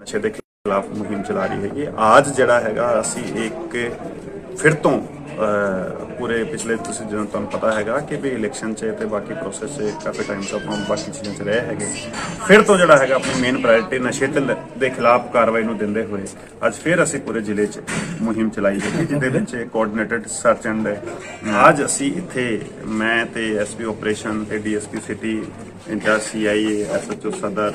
ਨਸ਼ੇ ਦੇ ਖਿਲਾਫ ਮੁਹਿੰਮ ਚਲਾ ਰਹੀ ਹੈਗੀ। ਅੱਜ ਜਿਹੜਾ ਹੈਗਾ ਅਸੀਂ ਇੱਕ ਫਿਰ ਤੋਂ ਪੂਰੇ ਪਿਛਲੇ ਤੁਸੀਂ ਜਦੋਂ ਤੁਹਾਨੂੰ ਪਤਾ ਹੈਗਾ ਕਿ ਵੀ ਇਲੈਕਸ਼ਨ 'ਚ ਤੇ ਬਾਕੀ ਪ੍ਰੋਸੈਸ 'ਚ ਕਾਫੀ ਟਾਈਮ ਤੋਂ ਆਪਾਂ ਬਾਕੀ ਚੀਜ਼ਾਂ 'ਚ ਰਹੇ ਹੈਗੇ। ਫਿਰ ਤੋਂ ਜਿਹੜਾ ਹੈਗਾ ਆਪਣੀ ਮੇਨ ਪ੍ਰਾਇੋਰਟੀ ਨਸ਼ੇ ਦੇ ਖਿਲਾਫ ਕਾਰਵਾਈ ਨੂੰ ਦਿੰਦੇ ਹੋਏ ਅੱਜ ਫਿਰ ਅਸੀਂ ਪੂਰੇ ਜ਼ਿਲ੍ਹੇ 'ਚ ਮੁਹਿੰਮ ਚਲਾਈ ਹੈਗੀ, ਜਿਹਦੇ ਵਿੱਚ ਕੋਆਰਡੀਨੇਟਡ ਸਰਚ ਐਂਡ ਅੱਜ ਅਸੀਂ ਇੱਥੇ ਮੈਂ ਤੇ ਐਸਪੀ ਆਪਰੇਸ਼ਨ ਤੇ DSP city incharge CIA SHO Sadar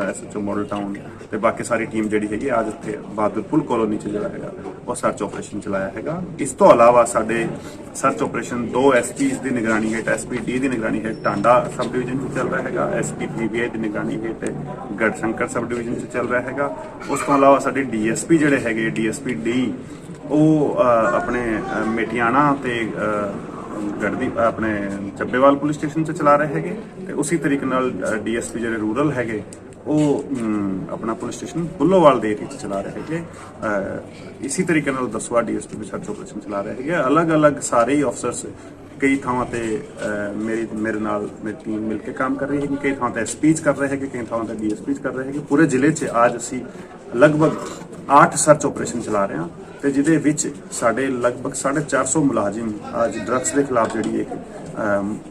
SHO model town ਤੇ ਬਾਕੀ ਸਾਰੀ ਟੀਮ ਜਿਹੜੀ ਹੈਗੀ, ਅੱਜ ਇੱਥੇ ਬਹਾਦਰਪੁਰ ਕਲੋਨੀ ਚ ਜਿਹੜਾ ਹੈਗਾ, ਉਹ ਸਰਚ ਆਪਰੇਸ਼ਨ ਚਲਾਇਆ ਹੈਗਾ। ਇਸ ਤੋਂ ਇਲਾਵਾ ਸਾਡੇ ਸਰਚ ਆਪਰੇਸ਼ਨ ਦੋ ਐਸਪੀਸ ਦੀ ਨਿਗਰਾਨੀ ਹੇਠ ਐਸਪੀ ਦੀ ਨਿਗਰਾਨੀ ਹੇਠ ਟਾਂਡਾ ਸਬ ਡਿਵੀਜ਼ਨ ਚ ਚੱਲ ਰਿਹਾ ਹੈਗਾ ਐਸਪੀ ਪੀਬੀਆਈ ਦੀ ਨਿਗਰਾਨੀ ਹੇਠ ਗੜਸ਼ੰਕਰ ਸਬ ਡਿਵੀਜ਼ਨ ਚ ਚੱਲ ਰਿਹਾ ਹੈਗਾ। ਉਸ ਤੋਂ ਇਲਾਵਾ ਸਾਡੇ ਡੀਐਸਪੀ ਜਿਹੜੇ ਹੈਗੇ ਡੀਐਸਪੀ ਡੀ ਉਹ ਆਪਣੇ ਅਹ, ਮੇਟੀਆਣਾ ਤੇ ਗੜਦੀ ਆਪਣੇ ਚੱਬੇਵਾਲ ਪੁਲਿਸ ਸਟੇਸ਼ਨ 'ਚ ਚਲਾ ਰਹੇ ਹੈਗੇ ਤੇ ਉਸੇ ਤਰੀਕੇ ਨਾਲ ਡੀਐਸਪੀ ਜਿਹੜੇ ਰੂਰਲ ਹੈਗੇ ਉਹ ਆਪਣਾ ਪੁਲਿਸ ਸਟੇਸ਼ਨ ਬੁੱਲੋਵਾਲ ਦੇ ਏਰੀਆ 'ਚ ਚਲਾ ਰਹੇ ਹੈਗੇ। ਅਹ, ਇਸੇ ਤਰੀਕੇ ਨਾਲ ਦਸਵਾ ਡੀਐਸਪੀ ਵੀ ਸਰਚ ਆਪਰੇਸ਼ਨ ਚਲਾ ਰਹੇ ਹੈਗੇ। ਅਲੱਗ-ਅਲੱਗ ਸਾਰੇ ਹੀ ਅਫਸਰਸ ਕਈ ਥਾਵਾਂ ਤੇ ਮੇਰੀ ਮੇਰੇ ਨਾਲ ਮੇਰੀ ਟੀਮ ਮਿਲ ਕੇ ਕੰਮ ਕਰ ਰਹੀ ਹੈਗੀ। ਕਈ ਥਾਵਾਂ ਤੇ ਸਪੀਚ ਕਰ ਰਹੇ ਹੈਗੇ ਕਈ ਥਾਵਾਂ ਤੇ ਡੀਐਸਪੀ ਕਰ ਰਹੇ ਹੈਗੇ। ਪੂਰੇ ਜ਼ਿਲ੍ਹੇ 'ਚ ਅੱਜ ਅਸੀਂ ਲਗਭਗ 8 ਸਰਚ ਆਪਰੇਸ਼ਨ ਚਲਾ ਰਹੇ ਹਾਂ। ਤੇ ਜਿਹਦੇ ਵਿੱਚ ਸਾਡੇ ਲਗਭਗ 450 ਮੁਲਾਜ਼ਮ ਅੱਜ ਡਰੱਗਸ ਦੇ ਖਿਲਾਫ ਜਿਹੜੀ ਇੱਕ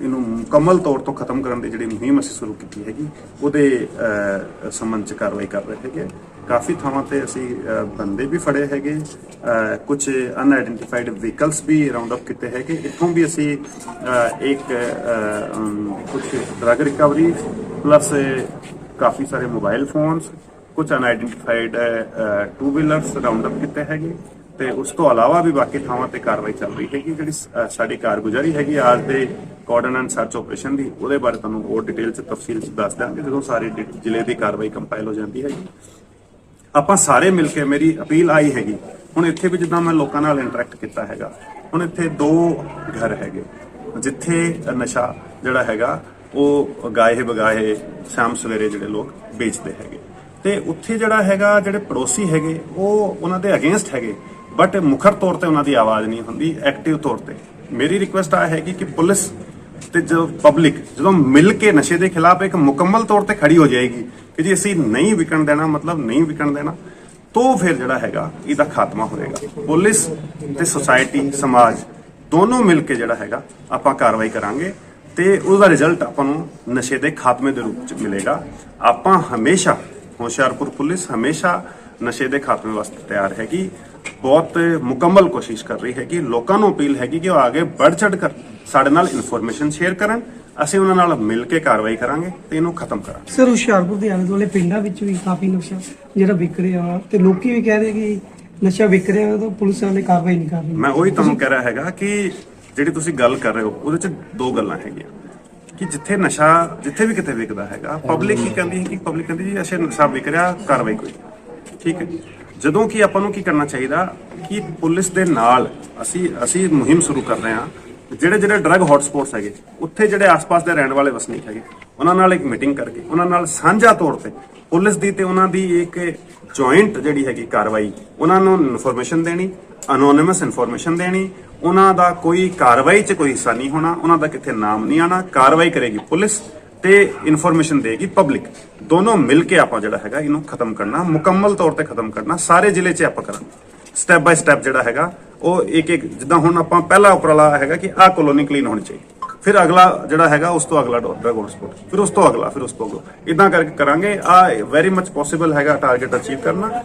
ਇਹਨੂੰ ਮੁਕੰਮਲ ਤੌਰ ਤੋਂ ਖਤਮ ਕਰਨ ਦੀ ਜਿਹੜੀ ਮੁਹਿੰਮ ਅਸੀਂ ਸ਼ੁਰੂ ਕੀਤੀ ਹੈਗੀ, ਉਹਦੇ ਸੰਬੰਧ ਚ ਕਾਰਵਾਈ ਕਰ ਰਹੇ ਹੈਗੇ। ਕਾਫੀ ਥਾਵਾਂ ਤੇ ਅਸੀਂ ਬੰਦੇ ਵੀ ਫੜੇ ਹੈਗੇ ਕੁਝ ਅਨਆਇਡੈਂਟੀਫਾਈਡ ਵਹੀਕਲਸ ਵੀ ਰਾਉਂਡ ਅਪ ਕੀਤੇ ਹੈਗੇ। ਇੱਥੋਂ ਵੀ ਅਸੀਂ ਇੱਕ ਕੁਝ ਡਰੱਗ ਰਿਕਵਰੀ ਪਲੱਸ ਕਾਫੀ ਸਾਰੇ ਮੋਬਾਈਲ ਫੋਨਸ ਕੁਝ unidentified two wheelers round up ਕੀਤੇ ਹੈਗੇ। ਤੇ ਉਸ ਤੋਂ ਇਲਾਵਾ ਵੀ ਬਾਕੀ ਥਾਵਾਂ ਤੇ ਕਾਰਵਾਈ ਚੱਲ ਰਹੀ ਹੈਗੀ ਜਿਹੜੀ ਸਾਡੀ ਕਾਰਗੁਜ਼ਾਰੀ ਹੈਗੀ ਅੱਜ ਦੇ ਕੋਆਰਡਨ ਐਂਡ ਸਰਚ ਆਪਰੇਸ਼ਨ ਦੀ, ਉਹਦੇ ਬਾਰੇ ਤੁਹਾਨੂੰ ਹੋਰ ਡਿਟੇਲ ਚ ਤਫਸੀਲ ਚ ਦੱਸ ਦਾਂਗੇ ਜਦੋਂ ਸਾਰੀ ਜ਼ਿਲ੍ਹੇ ਦੀ ਕਾਰਵਾਈ ਕੰਪਾਈਲ ਹੋ ਜਾਂਦੀ ਹੈਗੀ। ਆਪਾਂ ਸਾਰੇ ਮਿਲ ਕੇ ਮੇਰੀ ਅਪੀਲ ਆਈ ਹੈਗੀ, ਹੁਣ ਇੱਥੇ ਵੀ ਜਿੱਦਾਂ ਮੈਂ ਲੋਕਾਂ ਨਾਲ ਇੰਟਰੈਕਟ ਕੀਤਾ ਹੈਗਾ, ਹੁਣ ਇੱਥੇ ਦੋ ਘਰ ਹੈਗੇ, ਜਿੱਥੇ ਨਸ਼ਾ ਜਿਹੜਾ ਹੈਗਾ, ਉਹ ਗਾਏ ਬਗਾਏ ਸ਼ਾਮ ਸਵੇਰੇ ਜਿਹੜੇ ਲੋਕ ਵੇਚਦੇ ਹੈਗੇ। ਤੇ ਉੱਥੇ ਜਿਹੜਾ ਹੈਗਾ, ਜਿਹੜੇ ਪੜੋਸੀ ਹੈਗੇ, ਉਹ ਉਹਨਾਂ ਦੇ ਅਗੇਂਸਟ ਹੈਗੇ ਬਟ ਮੁਖਰ ਤੌਰ ਤੇ ਉਹਨਾਂ ਦੀ ਆਵਾਜ਼ ਨਹੀਂ ਹੁੰਦੀ ਐਕਟਿਵ ਤੌਰ ਤੇ। ਮੇਰੀ ਰਿਕੁਐਸਟ ਆ ਹੈਗੀ ਕਿ ਪੁਲਿਸ ਤੇ ਜੋ ਪਬਲਿਕ ਜਦੋਂ ਮਿਲ ਕੇ ਨਸ਼ੇ ਦੇ ਖਿਲਾਫ ਇੱਕ ਮੁਕੰਮਲ ਤੌਰ ਤੇ ਖੜੀ ਹੋ ਜਾਏਗੀ ਕਿ ਜੀ ਅਸੀਂ ਨਹੀਂ ਵਿਕਣ ਦੇਣਾ, ਮਤਲਬ ਨਹੀਂ ਵਿਕਣ ਦੇਣਾ, ਤੋਂ ਫਿਰ ਜਿਹੜਾ ਹੈਗਾ, ਇਹਦਾ ਖਾਤਮਾ ਹੋਏਗਾ। ਪੁਲਿਸ ਤੇ ਸੋਸਾਇਟੀ ਸਮਾਜ ਦੋਨੋਂ ਮਿਲ ਕੇ ਜਿਹੜਾ ਹੈਗਾ, ਆਪਾਂ ਕਾਰਵਾਈ ਕਰਾਂਗੇ ਤੇ ਉਹਦਾ ਰਿਜ਼ਲਟ ਆਪਾਂ ਨੂੰ ਨਸ਼ੇ ਦੇ ਖਾਤਮੇ ਦੇ ਰੂਪ ਚ ਮਿਲੇਗਾ। ਆਪਾਂ ਹਮੇਸ਼ਾ ਹੁਸ਼ਿਆਰਪੁਰ ਪੁਲਿਸ ਹਮੇਸ਼ਾ ਨਸ਼ੇ ਦੇ ਖਾਤਮੇ ਵਾਸਤੇ ਤਿਆਰ ਹੈਗੀ। ਬਹੁਤ ਮੁਕੰਮਲ ਕੋਸ਼ਿਸ਼ ਕਰ ਰਹੀ ਹੈ ਕਿ ਲੋਕਾਂ ਨੂੰ ਅਪੀਲ ਹੈਗੀ ਕਿ ਉਹ ਅੱਗੇ ਵੱਧ ਚੜ ਕਰ ਸਾਡੇ ਨਾਲ ਇਨਫੋਰਮੇਸ਼ਨ ਸ਼ੇਅਰ ਕਰਨ ਅਸੀਂ ਉਹਨਾਂ ਨਾਲ ਮਿਲ ਕੇ ਕਾਰਵਾਈ ਕਰਾਂਗੇ ਤੇ ਇਹਨੂੰ ਖਤਮ ਕਰਾਂਗੇ। ਸਰ ਹੁਸ਼ਿਆਰਪੁਰ ਦੇ ਆਲੇ ਦੁਆਲੇ ਪਿੰਡਾਂ ਵਿੱਚ ਵੀ ਕਾਫੀ ਨਸ਼ਾ ਜਿਹੜਾ ਵਿਕ ਰਿਹਾ ਤੇ ਲੋਕੀ ਵੀ ਕਹਿ ਰਹੇ ਕਿ ਨਸ਼ਾ ਵਿਕ ਰਿਹਾ ਤਾਂ ਪੁਲਿਸ ਵਾਲੇ ਕਾਰਵਾਈ ਨਹੀਂ ਕਰ ਰਹੀ। ਮੈਂ ਉਹੀ ਤੁਹਾਨੂੰ ਕਹਿ ਰਿਹਾ ਹੈਗਾ ਕਿ ਜਿਹੜੀ ਤੁਸੀਂ ਗੱਲ ਕਰ ਰਹੇ ਹੋ ਉਹਦੇ ਚ ਦੋ ਗੱਲਾਂ ਹੈਗੀਆਂ। ਕਿ ਜਿੱਥੇ ਨਸ਼ਾ ਜਿੱਥੇ ਵੀ ਕਿਤੇ ਵਿਕਦਾ ਹੈਗਾ ਪਬਲਿਕ ਕੀ ਕਹਿੰਦੀ ਹੈ ਕਿ ਪਬਲਿਕ ਕਹਿੰਦੀ ਜੀ ਅਸ਼ੇ ਨਸ਼ਾ ਵਿਕ ਰਿਹਾ ਕਾਰਵਾਈ ਕੋਈ। ਠੀਕ ਹੈ ਜਦੋਂ ਕਿ ਆਪਾਂ ਨੂੰ ਕੀ ਕਰਨਾ ਚਾਹੀਦਾ ਕਿ ਪੁਲਿਸ ਦੇ ਨਾਲ ਅਸੀਂ ਅਸੀਂ ਮੁਹਿੰਮ ਸ਼ੁਰੂ ਕਰ ਰਹੇ ਹਾਂ। ਜਿਹੜੇ ਜਿਹੜੇ ਡਰੱਗ ਹੌਟਸਪੌਟਸ ਹੈਗੇ, ਉੱਥੇ ਜਿਹੜੇ ਆਸ-ਪਾਸ ਦੇ ਰਹਿਣ ਵਾਲੇ ਵਸਨੀਕ ਹੈਗੇ, ਉਹਨਾਂ ਨਾਲ ਇੱਕ ਮੀਟਿੰਗ ਕਰਕੇ, ਉਹਨਾਂ ਨਾਲ ਸਾਂਝਾ ਤੌਰ ਤੇ ਪੁਲਿਸ ਦੀ ਤੇ ਉਹਨਾਂ ਦੀ ਇੱਕ ਜੁਆਇੰਟ ਜਿਹੜੀ ਹੈਗੀ ਕਾਰਵਾਈ, ਉਹਨਾਂ ਨੂੰ ਇਨਫੋਰਮੇਸ਼ਨ ਦੇਣੀ ਅਨੋਨਿਮਸ ਇਨਫੋਰਮੇਸ਼ਨ ਦੇਣੀ, ਉਹਨਾਂ ਦਾ ਕੋਈ ਕਾਰਵਾਈ 'ਚ ਕੋਈ ਹਿੱਸਾ ਨਹੀਂ ਹੋਣਾ, ਉਹਨਾਂ ਦਾ ਕਿਤੇ ਨਾਮ ਨਹੀਂ ਆਣਾ ਕਾਰਵਾਈ ਕਰੇਗੀ ਪੁਲਿਸ। ਤੇ ਇਨਫੋਰਮੇਸ਼ਨ ਦੇਗੀ ਪਬਲਿਕ ਦੋਨੋਂ ਮਿਲ ਕੇ ਆਪਾਂ ਜਿਹੜਾ ਹੈਗਾ ਇਹਨੂੰ ਖਤਮ ਕਰਨਾ, ਮੁਕੰਮਲ ਤੌਰ ਤੇ ਖਤਮ ਕਰਨਾ, ਸਾਰੇ ਜ਼ਿਲ੍ਹੇ 'ਚ ਆਪਾਂ ਕਰਾਂਗੇ। ਸਟੈਪ ਬਾਈ ਸਟੈਪ ਜਿਹੜਾ ਹੈਗਾ, ਉਹ ਇੱਕ ਇੱਕ ਜਿੱਦਾਂ ਹੁਣ ਆਪਾਂ ਪਹਿਲਾ ਉਪਰਾਲਾ ਹੈਗਾ ਕਿ ਆਹ ਕਲੋਨੀ ਕਲੀਨ ਹੋਣੀ ਚਾਹੀਦੀ। ਫਿਰ ਅਗਲਾ ਜਿਹੜਾ ਹੈਗਾ, ਉਸ ਤੋਂ ਅਗਲਾ ਡਰਗ ਹੌਟਸਪੌਟ ਫਿਰ ਉਸ ਤੋਂ ਅਗਲਾ, ਫਿਰ ਉਸ ਤੋਂ ਅਗਲਾ ਇਦਾਂ ਕਰਕੇ ਕਰਾਂਗੇ ਆ ਵੈਰੀ ਮੱਚ ਪੋਸੀਬਲ ਹੈਗਾ ਟਾਰਗੇਟ ਅਚੀਵ ਕਰਨਾ।